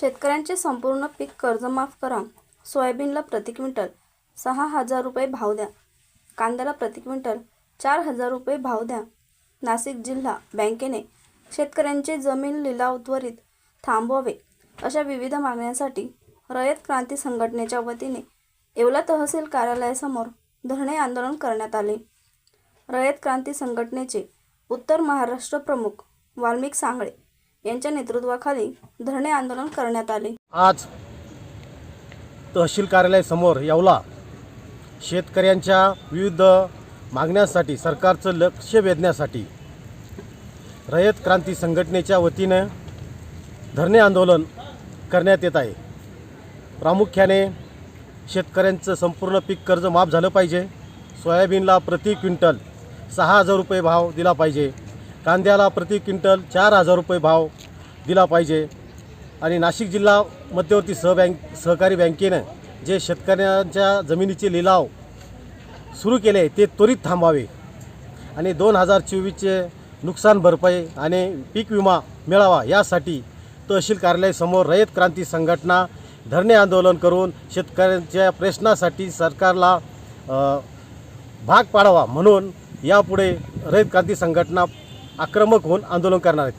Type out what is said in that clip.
शेतकऱ्यांचे संपूर्ण पीक कर्ज माफ करा. सोयाबीनला प्रति क्विंटल सहा हजार रुपये भाव द्या. कांद्याला प्रति क्विंटल चार हजार रुपये भाव द्या. नाशिक जिल्हा बँकेने शेतकऱ्यांचे जमीन लिलाव त्वरित थांबवावे अशा विविध मागण्यांसाठी रयत क्रांती संघटनेच्या वतीने येवला तहसील कार्यालयासमोर धरणे आंदोलन करण्यात आले. रयत क्रांती संघटनेचे उत्तर महाराष्ट्र प्रमुख वाल्मिक सांगळे यांच्या नेतृत्वाखाली धरणे आंदोलन करण्यात आले. आज तहसील कार्यालयासमोर येवला शेतकऱ्यांच्या विविध मागण्यांसाठी सरकारचं लक्ष वेधण्यासाठी रयत क्रांती संघटनेच्या वतीनं धरणे आंदोलन करण्यात येत आहे. प्रामुख्याने शेतकऱ्यांचं संपूर्ण पीक कर्ज माफ झालं पाहिजे. सोयाबीनला प्रति क्विंटल सहा हजार रुपये भाव दिला पाहिजे. कांद्याला प्रति क्विंटल चार हजार रुपये भाव दिला पाहिजे. आणि नाशिक जिल्हा मध्यवर्ती सहबँक सहकारी बँकेनं जे शेतकऱ्यांच्या जमिनीचे लिलाव सुरू केले ते त्वरित थांबावे. आणि दोन हजार चोवीसचे नुकसान भरपाई आणि पीक विमा मिळावा यासाठी तहसील कार्यालयासमोर रयत क्रांती संघटना धरणे आंदोलन करून शेतकऱ्यांच्या प्रश्नासाठी सरकारला भाग पाडावा म्हणून यापुढे रयत क्रांती संघटना आक्रमक होऊन आंदोलन करणार आहेत.